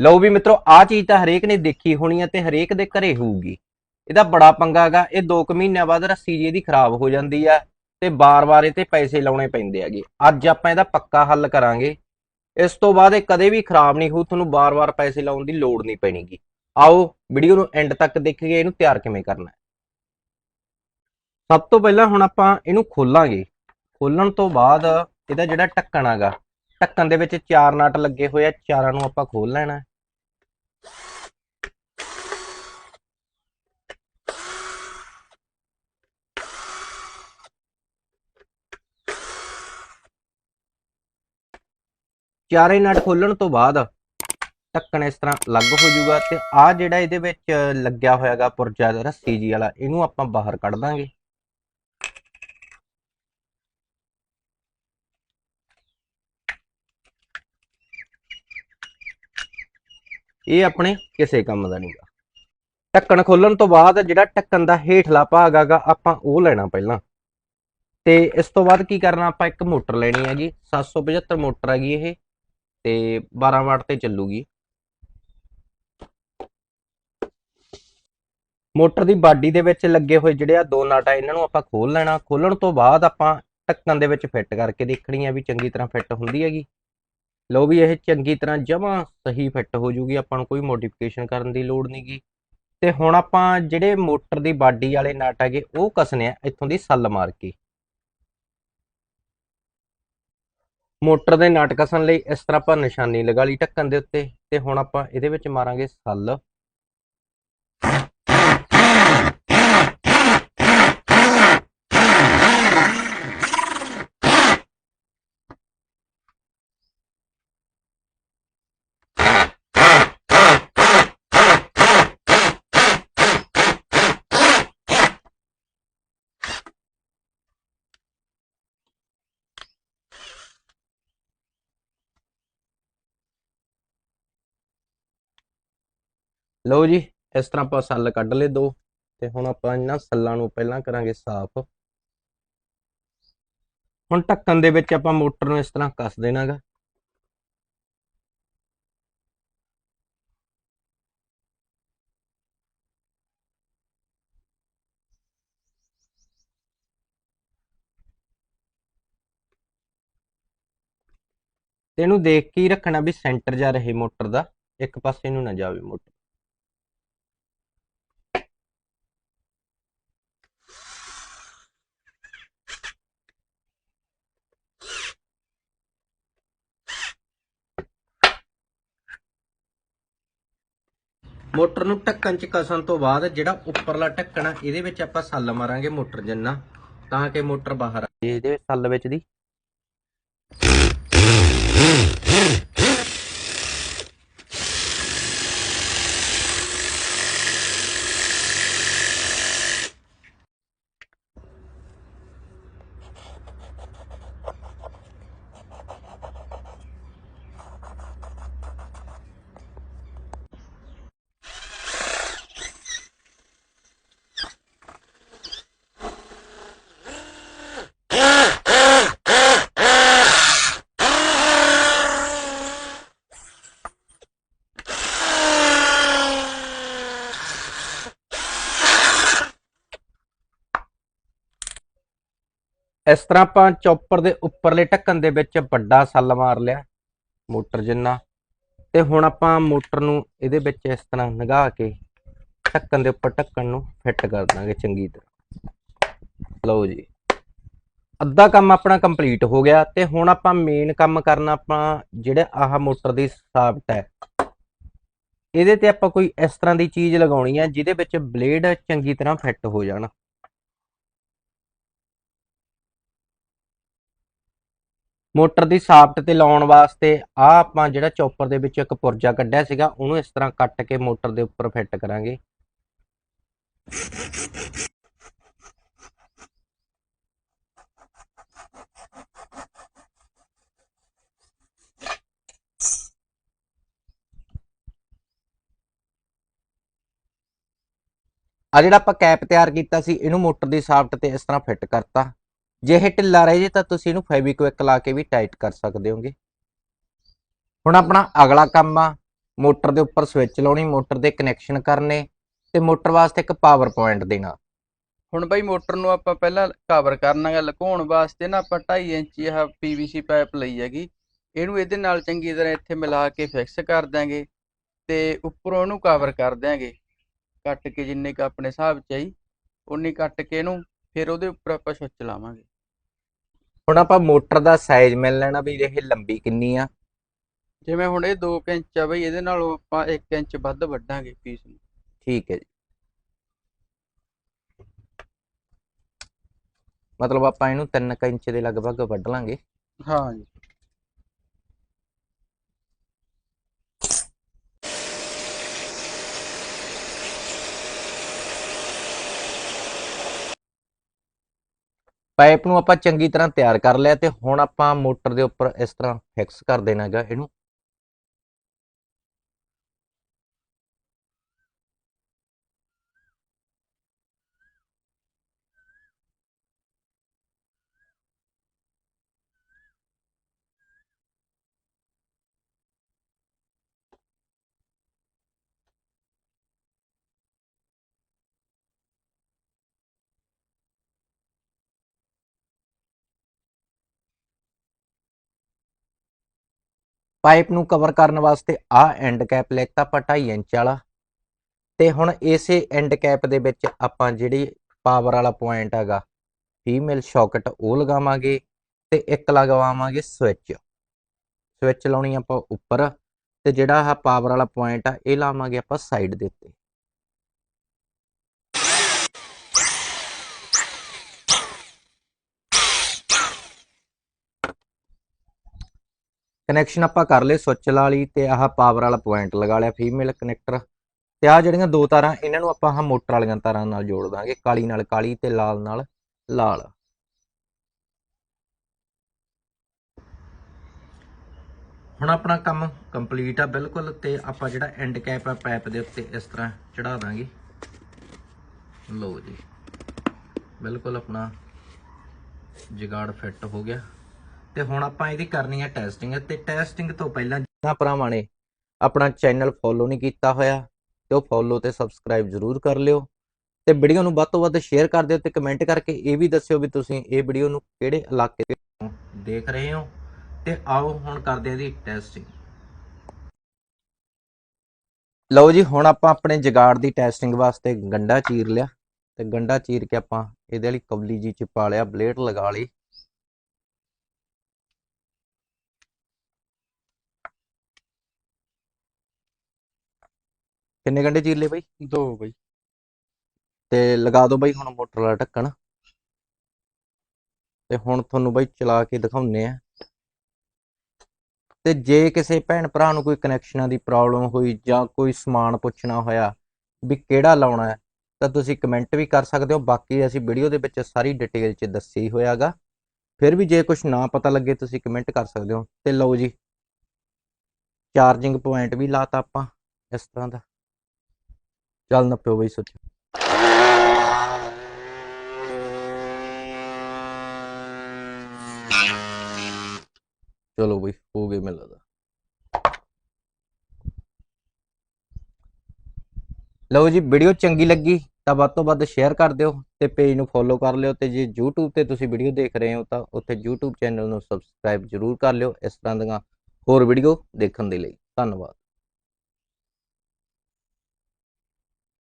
ਲਓ ਵੀ ਮਿੱਤਰੋ ਆ ਚੀਜ਼ ਤਾਂ ਹਰੇਕ ਨੇ ਦੇਖੀ ਹੋਣੀ ਹੈ ਤੇ ਹਰੇਕ ਦੇ ਘਰੇ ਹੋਊਗੀ। ਇਹਦਾ ਬੜਾ ਪੰਗਾ ਹੈਗਾ, ਇਹ 2 ਕੁ ਮਹੀਨਿਆਂ ਬਾਅਦ ਰੱਸੀ ਜੀ ਇਹਦੀ ਖਰਾਬ ਹੋ ਜਾਂਦੀ ਆ ਤੇ ਬਾਰ-ਬਾਰ ਇਹ ਤੇ ਪੈਸੇ ਲਾਉਣੇ ਪੈਂਦੇ ਹੈਗੇ। ਅੱਜ ਆਪਾਂ ਇਹਦਾ ਪੱਕਾ ਹੱਲ ਕਰਾਂਗੇ। ਇਸ ਤੋਂ ਬਾਅਦ ਇਹ ਕਦੇ ਵੀ ਖਰਾਬ ਨਹੀਂ ਹੋਊ, ਤੁਹਾਨੂੰ ਬਾਰ-ਬਾਰ ਪੈਸੇ ਲਾਉਣ ਦੀ ਲੋੜ ਨਹੀਂ ਪੈਣੀਗੀ। ਆਓ, ਵੀਡੀਓ ਨੂੰ ਐਂਡ ਤੱਕ ਦੇਖੀਏ, ਇਹਨੂੰ ਤਿਆਰ ਕਿਵੇਂ ਕਰਨਾ ਹੈ। ਸਭ ਤੋਂ ਪਹਿਲਾਂ ਹੁਣ ਆਪਾਂ ਇਹਨੂੰ ਖੋਲਾਂਗੇ। ਖੋਲਣ ਤੋਂ ਬਾਅਦ ਇਹਦਾ ਜਿਹੜਾ ਢੱਕਣ ਹੈਗਾ, ਢੱਕਣ ਦੇ ਵਿੱਚ ਚਾਰ ਨਾਟ ਲੱਗੇ ਹੋਏ ਆ, ਚਾਰਾਂ ਨੂੰ ਆਪਾਂ ਖੋਲ ਲੈਣਾ ਚਾਰੇ ਨਟ ਖੋਲਣ ਤੋਂ ਬਾਅਦ ਢੱਕਣ ਇਸ ਤਰ੍ਹਾਂ ਅਲੱਗ ਹੋ ਜਾਊਗਾ ਤੇ ਆ ਜਿਹੜਾ ਇਹਦੇ ਵਿੱਚ ਲੱਗਿਆ ਹੋਇਆਗਾ ਪੁਰਜਾ ਰੱਸੀ ਜੀ ਵਾਲਾ, ਇਹਨੂੰ ਆਪਾਂ ਬਾਹਰ ਕੱਢ ਦਾਂਗੇ। ਇਹ ਆਪਣੇ ਕਿਸੇ ਕੰਮ ਦਾ ਨਹੀਂਗਾ ਢੱਕਣ ਖੋਲਣ ਤੋਂ ਬਾਅਦ ਜਿਹੜਾ ਢੱਕਣ ਦਾ ਹੇਠਲਾ ਭਾਗ ਹੈਗਾ ਆਪਾਂ ਉਹ ਲੈਣਾ ਪਹਿਲਾਂ। ਤੇ ਇਸ ਤੋਂ ਬਾਅਦ ਕੀ ਕਰਨਾ, ਆਪਾਂ ਇੱਕ ਮੋਟਰ ਲੈਣੀ ਹੈ ਹੈਗੀ 775 ਮੋਟਰ ਹੈਗੀ ਇਹ, ਤੇ 12 ਵਾਟ ਤੇ ਚੱਲੂਗੀ। ਮੋਟਰ ਦੀ ਬਾਡੀ ਦੇ ਵਿੱਚ ਲੱਗੇ ਹੋਏ ਜਿਹੜੇ ਆ ਦੋ ਨਟ ਆ ਇਹਨਾਂ ਨੂੰ ਆਪਾਂ ਖੋਲ ਲੈਣਾ। ਖੋਲਣ ਤੋਂ ਬਾਅਦ ਆਪਾਂ ਢੱਕਣ ਦੇ ਵਿੱਚ ਫਿੱਟ ਕਰਕੇ ਦੇਖਣੀ ਆ ਵੀ ਚੰਗੀ ਤਰ੍ਹਾਂ ਫਿੱਟ ਹੁੰਦੀ ਹੈਗੀ। ਲਓ ਵੀ ਇਹ ਚੰਗੀ ਤਰ੍ਹਾਂ ਜਮਾਂ ਸਹੀ ਫਿੱਟ ਹੋ ਜੂਗੀ, ਆਪਾਂ ਨੂੰ ਕੋਈ ਮੋਡੀਫਿਕੇਸ਼ਨ ਕਰਨ ਦੀ ਲੋੜ ਨਹੀਂਗੀ ਤੇ ਹੁਣ ਆਪਾਂ ਜਿਹੜੇ ਮੋਟਰ ਦੀ ਬਾਡੀ ਵਾਲੇ ਨਟ ਹੈਗੇ, ਉਹ ਕਸਨੇ ਆ ਇੱਥੋਂ ਦੀ ਸੱਲ ਮਾਰ ਕੇ। ਮੋਟਰ ਦੇ ਨਟ ਕਸਣ ਲਈ ਇਸ ਤਰ੍ਹਾਂ ਆਪਾਂ ਨਿਸ਼ਾਨੀ ਲਗਾ ਲਈ ਢੱਕਣ ਦੇ ਉੱਤੇ, ਤੇ ਹੁਣ ਆਪਾਂ ਇਹਦੇ ਵਿੱਚ ਮਾਰਾਂਗੇ ਸੱਲ। ਲਓ ਜੀ, ਇਸ ਤਰ੍ਹਾਂ ਆਪਾਂ ਸੱਲ ਕੱਢ ਲਏ ਦੋ, ਤੇ ਹੁਣ ਆਪਾਂ ਇਹਨਾਂ ਸੱਲਾਂ ਨੂੰ ਪਹਿਲਾਂ ਕਰਾਂਗੇ ਸਾਫ਼। ਹੁਣ ਢੱਕਣ ਦੇ ਵਿੱਚ ਆਪਾਂ ਮੋਟਰ ਨੂੰ ਇਸ ਤਰ੍ਹਾਂ ਕੱਸ ਦੇਣਾਗਾ। ਤੇ ਇਹਨੂੰ ਦੇਖ ਕੇ ਹੀ ਰੱਖਣਾ ਵੀ ਸੈਂਟਰ ਜਾ ਰਹੇ ਮੋਟਰ ਦਾ, ਇੱਕ ਪਾਸੇ ਨੂੰ ਨਾ ਜਾਵੇ ਮੋਟਰ। ਮੋਟਰ ਨੂੰ ਢੱਕਣ ਚ ਕਸਣ ਤੋਂ ਬਾਅਦ ਜਿਹੜਾ ਉੱਪਰਲਾ ਢੱਕਣ ਆ, ਇਹਦੇ ਵਿੱਚ ਆਪਾਂ ਸੱਲ ਮਾਰਾਂਗੇ ਮੋਟਰ ਜਿੰਨਾ, ਤਾਂ ਕਿ ਮੋਟਰ ਬਾਹਰ ਆ। ਜਾਏ ਇਹਦੇ ਸੱਲ ਵਿੱਚ ਦੀ। ਇਸ ਤਰ੍ਹਾਂ ਆਪਾਂ ਚੌਪਰ ਦੇ ਉੱਪਰਲੇ ਢੱਕਣ ਦੇ ਵਿੱਚ ਵੱਡਾ ਸੱਲ ਮਾਰ ਲਿਆ, ਮੋਟਰ ਜਿੰਨਾ। ਤੇ ਹੁਣ ਆਪਾਂ ਮੋਟਰ ਨੂੰ ਇਹਦੇ ਵਿੱਚ ਇਸ ਤਰ੍ਹਾਂ ਲਗਾ ਕੇ ਢੱਕਣ ਦੇ ਉੱਪਰ ਢੱਕਣ ਨੂੰ ਫਿੱਟ ਕਰ ਦਾਂਗੇ ਚੰਗੀ ਤਰ੍ਹਾਂ। ਲਓ ਜੀ। ਅੱਧਾ ਕੰਮ ਆਪਣਾ ਕੰਪਲੀਟ ਹੋ ਗਿਆ ਤੇ ਹੁਣ ਆਪਾਂ ਮੇਨ ਕੰਮ ਕਰਨਾ ਆਪਾਂ ਜਿਹੜੇ ਆਹ ਮੋਟਰ ਦੀ ਸਾਫਟ ਹੈ। ਇਹਦੇ ਤੇ ਆਪਾਂ ਕੋਈ ਇਸ ਤਰ੍ਹਾਂ ਦੀ ਚੀਜ਼ ਲਗਾਉਣੀ ਹੈ ਜਿਹਦੇ ਵਿੱਚ ਬਲੇਡ ਚੰਗੀ ਤਰ੍ਹਾਂ ਫਿੱਟ ਹੋ ਜਾਣ। ਮੋਟਰ ਦੀ ਸਾਫਟ ਤੇ ਲਾਉਣ ਵਾਸਤੇ ਆ ਆਪਾਂ ਜਿਹੜਾ ਚੌਪਰ ਦੇ ਵਿੱਚ ਇੱਕ ਪੁਰਜਾ ਕੱਢਿਆ ਸੀਗਾ, ਉਹਨੂੰ ਇਸ ਤਰ੍ਹਾਂ ਕੱਟ ਕੇ ਮੋਟਰ ਦੇ ਉੱਪਰ ਫਿੱਟ ਕਰਾਂਗੇ। ਆ ਜਿਹੜਾ ਆਪਾਂ ਕੈਪ ਤਿਆਰ ਕੀਤਾ ਸੀ, ਇਹਨੂੰ ਮੋਟਰ ਦੀ ਸਾਫਟ ਤੇ ਇਸ ਤਰ੍ਹਾਂ ਫਿੱਟ ਕਰਤਾ। ਜੇ ਇਹ ਢਿੱਲਾ ਰਹੇ ਜੇ ਤਾਂ ਤੁਸੀਂ ਇਹਨੂੰ ਫੈਬਿਕਵਿਕ ਲਾ ਕੇ ਵੀ ਟਾਈਟ ਕਰ ਸਕਦੇ ਹੋਗੇ। ਹੁਣ ਆਪਣਾ ਅਗਲਾ ਕੰਮ ਆ, ਮੋਟਰ ਦੇ ਉੱਪਰ ਸਵਿਚ ਲਾਉਣੀ, ਮੋਟਰ ਦੇ ਕਨੈਕਸ਼ਨ ਕਰਨੇ ਤੇ ਮੋਟਰ ਵਾਸਤੇ ਇੱਕ ਪਾਵਰ ਪੁਆਇੰਟ ਦੇਣਾ। ਹੁਣ ਬਾਈ ਮੋਟਰ ਨੂੰ ਆਪਾਂ ਪਹਿਲਾਂ ਕਵਰ ਕਰਨਾਗਾ ਲੁਕਾਉਣ ਵਾਸਤੇ ਨਾ ਆਪਾਂ 2.5 ਇੰਚੀ ਆਹ ਪੀਵੀਸੀ ਪਾਈਪ ਲਈ ਹੈਗੀ। ਇਹਨੂੰ ਇਹਦੇ ਨਾਲ ਚੰਗੀ ਤਰ੍ਹਾਂ ਇੱਥੇ ਮਿਲਾ ਕੇ ਫਿਕਸ ਕਰ ਦਾਂਗੇ ਤੇ ਉੱਪਰੋਂ ਇਹਨੂੰ ਕਵਰ ਕਰ ਦਿਆਂਗੇ। ਕੱਟ ਕੇ ਜਿੰਨੇ ਕ ਆਪਣੇ ਹਿਸਾਬ ਚ ਆਈ ਉਨੀ ਕੱਟ ਕੇ ਇਹਨੂੰ ਫਿਰ ਉਹਦੇ ਉੱਪਰ ਆਪਾਂ ਸੁੱਚ ਲਾਵਾਂਗੇ। ਹੁਣ ਆਪਾਂ ਮੋਟਰ ਦਾ ਸਾਈਜ਼ ਮਿਲ ਲੈਣਾ ਵੀ ਇਹ ਲੰਬੀ ਕਿੰਨੀ ਆ। ਜਿਵੇਂ ਹੁਣ ਇਹ 2 ਇੰਚ ਆ ਬਈ ਇਹਦੇ ਨਾਲੋਂ ਆਪਾਂ 1 ਇੰਚ ਵੱਧ ਵੱਢਾਂਗੇ ਪੀਸ ਨੂੰ। ਠੀਕ ਹੈ ਜੀ। ਮਤਲਬ ਆਪਾਂ ਇਹਨੂੰ 3 ਇੰਚ ਦੇ ਲਗਭਗ ਵੱਢ ਲਾਂਗੇ। ਹਾਂ ਜੀ। ਪਾਈਪ ਨੂੰ ਆਪਾਂ ਚੰਗੀ ਤਰ੍ਹਾਂ ਤਿਆਰ ਕਰ ਲਿਆ ਤੇ ਹੁਣ ਆਪਾਂ ਮੋਟਰ ਦੇ ਉੱਪਰ ਇਸ ਤਰ੍ਹਾਂ ਫਿਕਸ ਕਰ ਦੇਣਾ ਹੈਗਾ ਇਹਨੂੰ। ਪਾਈਪ ਨੂੰ ਕਵਰ ਕਰਨ ਵਾਸਤੇ ਆਹ ਐਂਡ ਕੈਪ ਲੈਤਾ ਆਪਾਂ 2.5 ਇੰਚ ਵਾਲਾ। ਤੇ ਹੁਣ ਇਸੇ ਐਂਡ ਕੈਪ ਦੇ ਵਿੱਚ ਆਪਾਂ ਜਿਹੜੀ ਪਾਵਰ ਵਾਲਾ ਪੁਆਇੰਟ ਹੈਗਾ ਫੀਮੇਲ ਸ਼ੌਕਟ ਉਹ ਲਗਾਵਾਂਗੇ ਤੇ ਇੱਕ ਲਗਾਵਾਂਗੇ ਸਵਿਚ ਸਵਿਚ ਲਾਉਣੀ ਆਪਾਂ ਉੱਪਰ ਤੇ ਜਿਹੜਾ ਆਹ ਪਾਵਰ ਵਾਲਾ ਪੁਆਇੰਟ ਆ, ਇਹ ਲਾਵਾਂਗੇ ਆਪਾਂ ਸਾਈਡ ਦੇ ਉੱਤੇ। ਕਨੈਕਸ਼ਨ ਆਪਾਂ ਕਰ ਲਏ ਸੁੱਚ ਲਾ ਤੇ ਆਹ ਪਾਵਰ ਵਾਲਾ ਪੁਆਇੰਟ ਲਗਾ ਲਿਆ ਫੀਮੇਲ ਕਨੈਕਟਰ ਤੇ ਆਹ ਜਿਹੜੀਆਂ ਦੋ ਤਾਰਾਂ, ਇਹਨਾਂ ਨੂੰ ਆਪਾਂ ਆਹ ਮੋਟਰ ਵਾਲੀਆਂ ਤਾਰਾਂ ਨਾਲ ਜੋੜ ਦਾਂਗੇ, ਕਾਲੀ ਨਾਲ ਕਾਲੀ ਤੇ ਲਾਲ ਨਾਲ ਲਾਲ। ਹੁਣ ਆਪਣਾ ਕੰਮ ਕੰਪਲੀਟ ਆ ਬਿਲਕੁਲ ਤੇ ਆਪਾਂ ਜਿਹੜਾ ਐਂਡ ਕੈਪ ਆ ਪਾਈਪ ਦੇ ਉੱਤੇ ਇਸ ਤਰ੍ਹਾਂ ਚੜਾ ਦਾਂਗੇ। ਲਓ ਜੀ, ਬਿਲਕੁਲ ਆਪਣਾ ਜਿਗਾੜ ਫਿੱਟ ਹੋ ਗਿਆ। ਤੇ ਹੁਣ ਆਪਾਂ ਇਹਦੀ ਕਰਨੀ ਹੈ ਟੈਸਟਿੰਗ ਤੇ ਟੈਸਟਿੰਗ ਤੋਂ ਪਹਿਲਾਂ ਜਿਨ੍ਹਾਂ ਭਰਾਵਾਂ ਨੇ ਆਪਣਾ ਚੈਨਲ ਫੋਲੋ ਨਹੀਂ ਕੀਤਾ ਹੋਇਆ ਤੇ ਉਹ ਫੋਲੋ ਤੇ ਸਬਸਕ੍ਰਾਈਬ ਜ਼ਰੂਰ ਕਰ ਲਿਓ ਤੇ ਵੀਡੀਓ ਨੂੰ ਵੱਧ ਤੋਂ ਵੱਧ ਸ਼ੇਅਰ ਕਰ ਦਿਓ ਤੇ ਕਮੈਂਟ ਕਰਕੇ ਇਹ ਵੀ ਦੱਸਿਓ ਵੀ ਤੁਸੀਂ ਇਹ ਵੀਡੀਓ ਨੂੰ ਕਿਹੜੇ ਇਲਾਕੇ ਤੋਂ ਦੇਖ ਰਹੇ ਹੋ ਤੇ ਆਓ ਹੁਣ ਕਰਦੇ ਹਾਂ ਦੀ ਟੈਸਟਿੰਗ ਲਓ ਜੀ ਹੁਣ ਆਪਾਂ ਆਪਣੇ ਜਗਾੜ ਦੀ ਟੈਸਟਿੰਗ ਵਾਸਤੇ ਗੰਡਾ ਚੀਰ ਲਿਆ ਤੇ ਗੰਡਾ ਚੀਰ ਕੇ ਆਪਾਂ ਇਹਦੇ ਵਾਲੀ ਕਬਲੀ ਜੀ ਚ ਪਾ ਲਿਆ ਬਲੇਡ ਲਗਾ ਲਈ। ਕਿੰਨੇ ਗੰਡੇ ਚੀਰ ਲਏ ਬਾਈ? ਦੋ ਬਈ। ਤੇ ਲਗਾ ਦਿਓ ਬਾਈ ਹੁਣ ਮੋਟਰ ਵਾਲਾ ਢੱਕਣ। ਤੇ ਹੁਣ ਤੁਹਾਨੂੰ ਬਾਈ ਚਲਾ ਕੇ ਦਿਖਾਉਨੇ ਆ। ਤੇ ਜੇ ਕਿਸੇ ਭੈਣ ਭਰਾ ਨੂੰ ਕੋਈ ਕਨੈਕਸ਼ਨਾਂ ਦੀ ਪ੍ਰੋਬਲਮ ਹੋਈ ਜਾਂ ਕੋਈ ਸਮਾਨ ਪੁੱਛਣਾ ਹੋਇਆ ਵੀ ਕਿਹੜਾ ਲਾਉਣਾ ਹੈ ਤਾਂ ਤੁਸੀਂ ਕਮੈਂਟ ਵੀ ਕਰ ਸਕਦੇ ਹੋ। ਬਾਕੀ ਅਸੀਂ ਵੀਡੀਓ ਦੇ ਵਿੱਚ ਸਾਰੀ ਡਿਟੇਲ 'ਚ ਦੱਸੀ ਹੋਇਆਗਾ। ਫਿਰ ਵੀ ਜੇ ਕੁਝ ਨਾ ਪਤਾ ਲੱਗੇ ਤੁਸੀਂ ਕਮੈਂਟ ਕਰ ਸਕਦੇ ਹੋ। ਤੇ ਲਓ ਜੀ ਚਾਰਜਿੰਗ ਪੁਆਇੰਟ ਵੀ ਲਾਤਾ ਆਪਾਂ ਇਸ ਤਰ੍ਹਾਂ ਦਾ। ਚੱਲ ਨੱਪਿਓ ਬਈ ਸੋਚ। ਚਲੋ ਬਈ, ਹੋ ਗਏ ਮੈਨੂੰ ਲੱਗਦਾ। ਲਓ ਜੀ ਵੀਡੀਓ ਚੰਗੀ ਲੱਗੀ ਤਾਂ ਵੱਧ ਤੋਂ ਵੱਧ ਸ਼ੇਅਰ ਕਰ ਦਿਓ ਤੇ ਪੇਜ ਨੂੰ ਫੋਲੋ ਕਰ ਲਿਓ ਤੇ ਜੇ YouTube ਤੇ ਤੁਸੀਂ ਵੀਡੀਓ ਦੇਖ ਰਹੇ ਹੋ ਤਾਂ ਉੱਥੇ YouTube ਚੈਨਲ ਨੂੰ ਸਬਸਕ੍ਰਾਈਬ ਜ਼ਰੂਰ ਕਰ ਲਿਓ ਇਸ ਤਰ੍ਹਾਂ ਦੀਆਂ ਹੋਰ ਵੀਡੀਓ ਦੇਖਣ ਦੇ ਲਈ। ਧੰਨਵਾਦ।